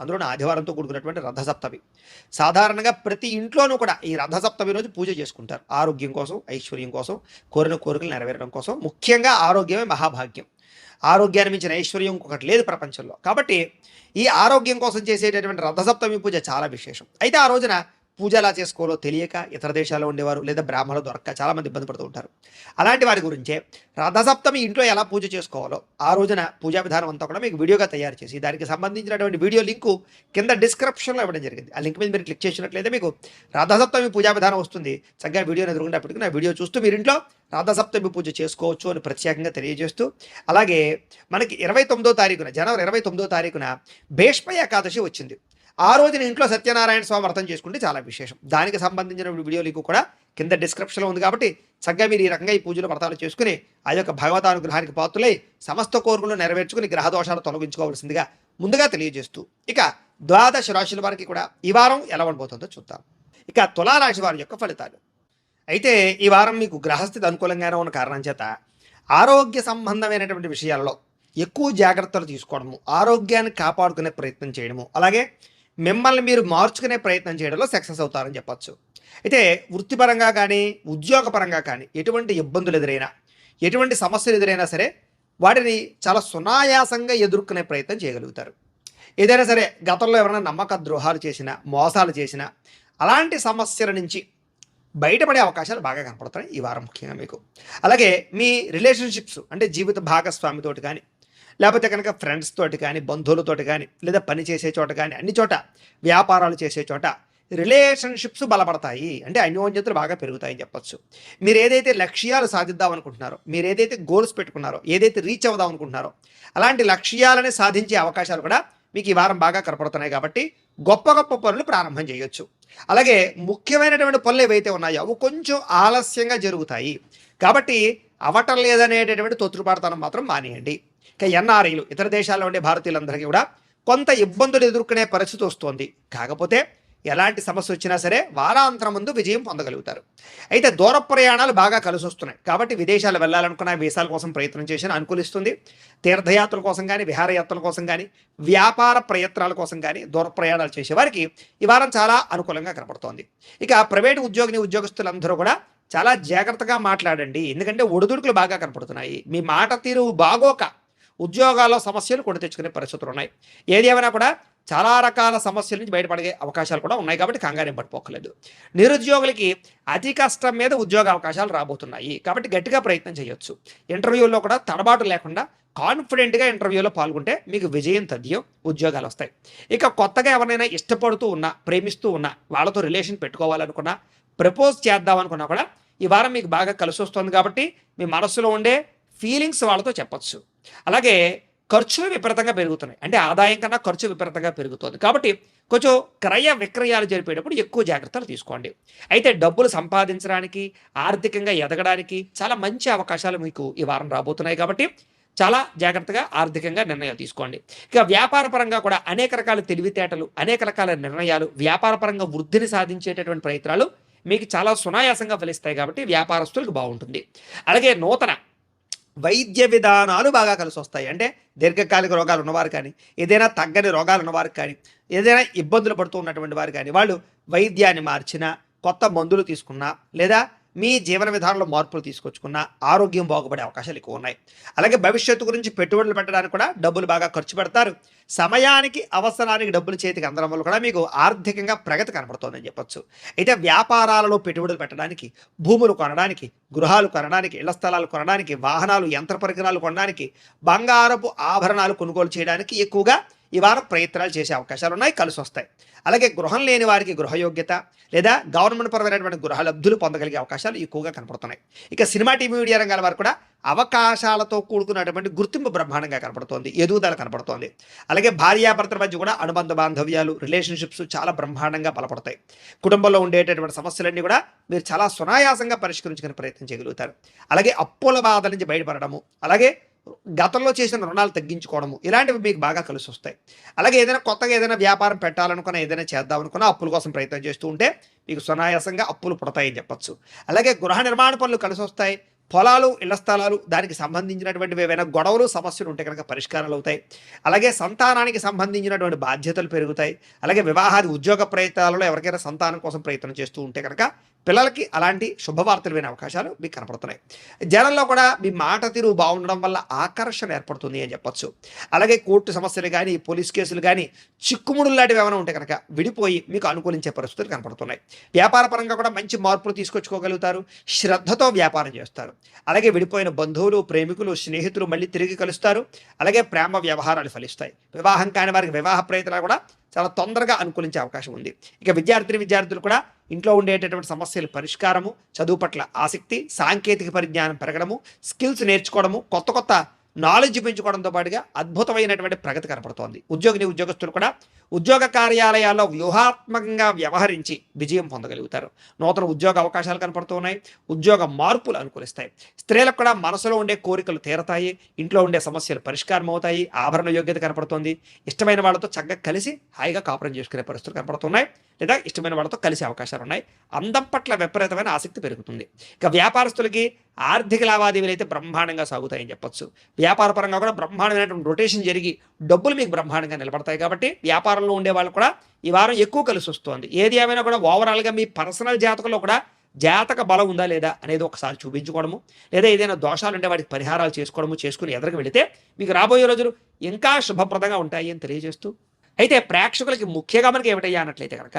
అందులో ఆదివారంతో కూడుకున్నటువంటి రథసప్తమి. సాధారణంగా ప్రతి ఇంట్లోనూ కూడా ఈ రథసప్తమి రోజు పూజ చేసుకుంటారు. ఆరోగ్యం కోసం ఐశ్వర్యం కోసం కోరిన కోరికలు నెరవేరడం కోసం ముఖ్యంగా ఆరోగ్యమే మహాభాగ్యం. ఆరోగ్యాన్ని మించిన ఐశ్వర్యం ఒకటి లేదు ప్రపంచంలో. కాబట్టి ఈ ఆరోగ్యం కోసం చేసేటటువంటి రథసప్తమి పూజ చాలా విశేషం. అయితే ఆ రోజున పూజ ఎలా చేసుకోవాలో తెలియక ఇతర దేశాల్లో ఉండేవారు లేదా బ్రాహ్మణులు దొరక్క చాలామంది ఇబ్బంది పడుతూ ఉంటారు. అలాంటి వారి గురించే రథసప్తమి ఇంట్లో ఎలా పూజ చేసుకోవాలో ఆ రోజున పూజా విధానం అంతా కూడా మీకు వీడియోగా తయారు చేసి దానికి సంబంధించినటువంటి వీడియో లింకు కింద డిస్క్రిప్షన్లో ఇవ్వడం జరిగింది. ఆ లింక్ మీద మీరు క్లిక్ చేసినట్లయితే మీకు రథసప్తమి పూజా విధానం వస్తుంది. చక్కగా వీడియోని ఎదురుకున్నప్పటికీ నా వీడియో చూస్తూ మీరు ఇంట్లో రథసప్తమి పూజ చేసుకోవచ్చు అని ప్రత్యేకంగా తెలియజేస్తూ అలాగే మనకి ఇరవై తొమ్మిదో తారీఖున జనవరి ఇరవై తొమ్మిదో తారీఖున భీష్మ ఏకాదశి వచ్చింది. ఆ రోజున ఇంట్లో సత్యనారాయణ స్వామి వ్రతం చేసుకుంటే చాలా విశేషం. దానికి సంబంధించిన వీడియో లింక్ కూడా కింద డిస్క్రిప్షన్లో ఉంది కాబట్టి చక్కగా మీరు ఈ రకంగా ఈ పూజలు వ్రతాలు చేసుకుని ఆ యొక్క భగవతానుగ్రహానికి పాత్రులై సమస్త కోరికలు నెరవేర్చుకుని గ్రహదోషాలు తొలగించుకోవాల్సిందిగా ముందుగా తెలియజేస్తూ ఇక ద్వాదశ రాశుల వారికి కూడా ఈ వారం ఎలా ఉండబోతుందో చూద్దాం. ఇక తులారాశి వారి యొక్క ఫలితాలు. అయితే ఈ వారం మీకు గ్రహస్థితి అనుకూలంగానే ఉన్న కారణం చేత ఆరోగ్య సంబంధమైనటువంటి విషయాల్లో ఎక్కువ జాగ్రత్తలు తీసుకోవడము ఆరోగ్యాన్ని కాపాడుకునే ప్రయత్నం చేయడము అలాగే మిమ్మల్ని మీరు మార్చుకునే ప్రయత్నం చేయడంలో సక్సెస్ అవుతారని చెప్పచ్చు. అయితే వృత్తిపరంగా కానీ ఉద్యోగపరంగా కానీ ఎటువంటి ఇబ్బందులు ఎదురైనా ఎటువంటి సమస్యలు ఎదురైనా సరే వాటిని చాలా సునాయాసంగా ఎదుర్కొనే ప్రయత్నం చేయగలుగుతారు. ఏదైనా సరే గతంలో ఎవరైనా నమ్మక ద్రోహాలు చేసినా మోసాలు చేసినా అలాంటి సమస్యల నుంచి బయటపడే అవకాశాలు బాగా కనపడతాయి. ఈ వారం ముఖ్యంగా మీకు. అలాగే మీ రిలేషన్షిప్స్ అంటే జీవిత భాగస్వామితోటి కానీ లేకపోతే కనుక ఫ్రెండ్స్ తోటి కానీ బంధువులతోటి కానీ లేదా పని చేసే చోట కానీ అన్ని చోట వ్యాపారాలు చేసే చోట రిలేషన్షిప్స్ బలపడతాయి. అంటే అన్యోన్యతలు బాగా పెరుగుతాయని చెప్పొచ్చు. మీరు ఏదైతే లక్ష్యాలు సాధిద్దాం అనుకుంటున్నారో మీరు ఏదైతే గోల్స్ పెట్టుకున్నారో ఏదైతే రీచ్ అవుదాం అనుకుంటున్నారో అలాంటి లక్ష్యాలని సాధించే అవకాశాలు కూడా మీకు ఈ వారం బాగా కనపడుతున్నాయి కాబట్టి గొప్ప గొప్ప పనులు ప్రారంభం చేయొచ్చు. అలాగే ముఖ్యమైనటువంటి పనులు ఏవైతే ఉన్నాయో అవి కొంచెం ఆలస్యంగా జరుగుతాయి. కాబట్టి అవటం లేదనేటటువంటి తొత్తుపాటుతనం మాత్రం మానేయండి. ఇక ఎన్ఆర్ఐలు ఇతర దేశాల్లో ఉండే భారతీయులందరికీ కూడా కొంత ఇబ్బందులు ఎదుర్కొనే పరిస్థితి వస్తోంది. కాకపోతే ఎలాంటి సమస్య వచ్చినా సరే వారాంతరం ముందు విజయం పొందగలుగుతారు. అయితే దూర ప్రయాణాలు బాగా కలిసి వస్తున్నాయి. కాబట్టి విదేశాలు వెళ్ళాలనుకున్న వీసాల కోసం ప్రయత్నం చేసిన అనుకూలిస్తుంది. తీర్థయాత్రల కోసం కానీ విహారయాత్రల కోసం కానీ వ్యాపార ప్రయత్నాల కోసం కానీ దూర ప్రయాణాలు చేసే వారికి ఈ వారం చాలా అనుకూలంగా కనపడుతోంది. ఇక ప్రైవేటు ఉద్యోగిని ఉద్యోగస్తులందరూ కూడా చాలా జాగ్రత్తగా మాట్లాడండి. ఎందుకంటే ఒడిదుడుకులు బాగా కనపడుతున్నాయి. మీ మాట తీరు బాగోక. ఉద్యోగాల్లో సమస్యలు కొని తెచ్చుకునే పరిస్థితులు ఉన్నాయి. ఏది ఏమైనా కూడా చాలా రకాల సమస్యల నుంచి బయటపడే అవకాశాలు కూడా ఉన్నాయి కాబట్టి కంగారేం పట్టుకోకలేదు నిరుద్యోగులకి అతి కష్టం మీద ఉద్యోగ అవకాశాలు రాబోతున్నాయి కాబట్టి గట్టిగా ప్రయత్నం చేయొచ్చు. ఇంటర్వ్యూల్లో కూడా తడబాటు లేకుండా కాన్ఫిడెంట్గా ఇంటర్వ్యూలో పాల్గొంటే మీకు విజయం తథ్యం ఉద్యోగాలు వస్తాయి. ఇక కొత్తగా ఎవరైనా ఇష్టపడుతూ ఉన్నా ప్రేమిస్తూ ఉన్నా వాళ్ళతో రిలేషన్ పెట్టుకోవాలనుకున్నా ప్రపోజ్ చేద్దామనుకున్నా కూడా ఈ వారం మీకు బాగా కలిసి వస్తుంది కాబట్టి మీ మనస్సులో ఉండే ఫీలింగ్స్ వాళ్ళతో చెప్పచ్చు. అలాగే ఖర్చులు విపరీతంగా పెరుగుతున్నాయి. అంటే ఆదాయం కన్నా ఖర్చు విపరీతంగా పెరుగుతుంది. కాబట్టి కొంచెం క్రయ విక్రయాలు జరిపేటప్పుడు ఎక్కువ జాగ్రత్తలు తీసుకోండి. అయితే డబ్బులు సంపాదించడానికి ఆర్థికంగా ఎదగడానికి చాలా మంచి అవకాశాలు మీకు ఈ వారం రాబోతున్నాయి కాబట్టి చాలా జాగ్రత్తగా ఆర్థికంగా నిర్ణయాలు తీసుకోండి. ఇక వ్యాపారపరంగా కూడా అనేక రకాల తెలివితేటలు అనేక రకాల నిర్ణయాలు వ్యాపారపరంగా వృద్ధిని సాధించేటటువంటి ప్రయత్నాలు మీకు చాలా సునాయాసంగా ఫలిస్తాయి కాబట్టి వ్యాపారస్తులకు బాగుంటుంది. అలాగే నూతన వైద్య విధానాలు బాగా కలిసి వస్తాయి. అంటే దీర్ఘకాలిక రోగాలు ఉన్నవారు కానీ ఏదైనా తగ్గని రోగాలు ఉన్నవారు కానీ ఏదైనా ఇబ్బందులు పడుతూ ఉన్నటువంటి వారు కానీ వాళ్ళు వైద్యాన్ని మార్చినా కొత్త మందులు తీసుకున్నా లేదా మీ జీవన విధానంలో మార్పులు తీసుకొచ్చుకున్నా ఆరోగ్యం బాగుపడే అవకాశాలు ఎక్కువ ఉన్నాయి అలాగే భవిష్యత్తు గురించి పెట్టుబడులు పెట్టడానికి కూడా డబ్బులు బాగా ఖర్చు పెడతారు. సమయానికి అవసరానికి డబ్బులు చేతికి అందడం వల్ల కూడా మీకు ఆర్థికంగా ప్రగతి కనపడుతోందని చెప్పొచ్చు. అయితే వ్యాపారాలలో పెట్టుబడులు పెట్టడానికి భూములు కొనడానికి గృహాలు కొనడానికి ఇళ్ళ స్థలాలు కొనడానికి వాహనాలు యంత్ర పరికరాలు కొనడానికి బంగారపు ఆభరణాలు కొనుగోలు చేయడానికి ఎక్కువగా ఈ వారం ప్రయత్నాలు చేసే అవకాశాలు ఉన్నాయి కలిసి వస్తాయి అలాగే గృహం లేని వారికి గృహయోగ్యత లేదా గవర్నమెంట్ పరమైనటువంటి గృహ లబ్ధులు పొందగలిగే అవకాశాలు ఎక్కువగా కనపడుతున్నాయి. ఇక సినిమా టీవీ మీడియా రంగాల వారు కూడా అవకాశాలతో కూడుకున్నటువంటి గుర్తింపు బ్రహ్మాండంగా కనపడుతోంది ఎదుగుదల కనపడుతోంది. అలాగే భార్యాభర్తల మధ్య కూడా అనుబంధ బాంధవ్యాలు రిలేషన్షిప్స్ చాలా బ్రహ్మాండంగా బలపడతాయి. కుటుంబంలో ఉండేటటువంటి సమస్యలన్నీ కూడా మీరు చాలా సునాయాసంగా పరిష్కరించుకునే ప్రయత్నం చేయగలుగుతారు. అలాగే అప్పుల బాధ నుంచి బయటపడడము అలాగే గతంలో చేసిన రుణాలు తగ్గించుకోవడము ఇలాంటివి మీకు బాగా కలిసి వస్తాయి. అలాగే ఏదైనా కొత్తగా ఏదైనా వ్యాపారం పెట్టాలనుకున్నా ఏదైనా చేద్దాం అనుకున్నా అప్పుల కోసం ప్రయత్నం చేస్తూ ఉంటే మీకు సునాయాసంగా అప్పులు పుడతాయని చెప్పొచ్చు. అలాగే గృహ నిర్మాణ పనులు కలిసి వస్తాయి. పొలాలు ఇళ్ళ స్థలాలు దానికి సంబంధించినటువంటివి ఏవైనా గొడవలు సమస్యలు ఉంటే కనుక పరిష్కారాలు అవుతాయి. అలాగే సంతానానికి సంబంధించినటువంటి బాధ్యతలు పెరుగుతాయి. అలాగే వివాహాది ఉద్యోగ ప్రయత్నాలలో ఎవరికైనా సంతానం కోసం ప్రయత్నం చేస్తూ ఉంటే కనుక పిల్లలకి అలాంటి శుభవార్తలు వినే అవకాశాలు మీకు కనపడుతున్నాయి. జనంలో కూడా మీ మాట తీరు బాగుండడం వల్ల ఆకర్షణ ఏర్పడుతుంది అని చెప్పొచ్చు. అలాగే కోర్టు సమస్యలు కానీ పోలీస్ కేసులు కానీ చిక్కుముడులు లాంటివి ఏమైనా ఉంటే కనుక విడిపోయి మీకు అనుకూలించే పరిస్థితులు కనపడుతున్నాయి. వ్యాపార పరంగా కూడా మంచి మార్పులు తీసుకొచ్చుకోగలుగుతారు. శ్రద్ధతో వ్యాపారం చేస్తారు. అలాగే విడిపోయిన బంధువులు ప్రేమికులు స్నేహితులు మళ్ళీ తిరిగి కలుస్తారు. అలాగే ప్రేమ వ్యవహారాలు ఫలిస్తాయి. వివాహం కాని వారికి వివాహ ప్రయత్నాలు కూడా చాలా తొందరగా అనుకూలించే అవకాశం ఉంది. ఇక విద్యార్థిని విద్యార్థులు కూడా ఇంట్లో ఉండేటటువంటి సమస్యల పరిష్కారము చదువు పట్ల ఆసక్తి సాంకేతిక పరిజ్ఞానం పెరగడము స్కిల్స్ నేర్చుకోవడము కొత్త కొత్త నాలెడ్జ్ పెంచుకోవడంతో పాటుగా అద్భుతమైనటువంటి ప్రగతి కనపడుతోంది. ఉద్యోగిని ఉద్యోగస్తులు కూడా ఉద్యోగ కార్యాలయాల్లో వ్యూహాత్మకంగా వ్యవహరించి విజయం పొందగలుగుతారు. నూతన ఉద్యోగ అవకాశాలు కనపడుతూ ఉన్నాయి. ఉద్యోగ మార్పులు అనుకూలిస్తాయి. స్త్రీలకు కూడా మనసులో ఉండే కోరికలు తీరతాయి. ఇంట్లో ఉండే సమస్యలు పరిష్కారం అవుతాయి ఆభరణ యోగ్యత కనపడుతోంది. ఇష్టమైన వాళ్ళతో చక్కగా కలిసి హాయిగా కాపురం చేసుకునే పరిస్థితులు కనపడుతున్నాయి. లేదా ఇష్టమైన వాళ్ళతో కలిసే అవకాశాలు ఉన్నాయి. అందం పట్ల విపరీతమైన ఆసక్తి పెరుగుతుంది. ఇక వ్యాపారస్తులకి ఆర్థిక లావాదేవీలు అయితే బ్రహ్మాండంగా సాగుతాయని చెప్పొచ్చు. వ్యాపార పరంగా కూడా బ్రహ్మాండమైనటువంటి రొటేషన్ జరిగి డబ్బులు మీకు బ్రహ్మాండంగా నిలబడతాయి కాబట్టి వ్యాపారంలో ఉండే వాళ్ళు కూడా ఈ వారం ఎక్కువ కలిసి వస్తుంది. ఏది ఏమైనా కూడా ఓవరాల్గా మీ పర్సనల్ జాతకంలో కూడా జాతక బలం ఉందా లేదా అనేది ఒకసారి చూపించుకోవడము లేదా ఏదైనా దోషాలు ఉంటే వాటికి పరిహారాలు చేసుకోవడము చేసుకుని ఎదురుకు వెళితే మీకు రాబోయే రోజులు ఇంకా శుభప్రదంగా ఉంటాయి అని తెలియజేస్తూ. అయితే ప్రేక్షకులకి ముఖ్యంగా మనకి ఏమిటయ్యా అన్నట్లయితే కనుక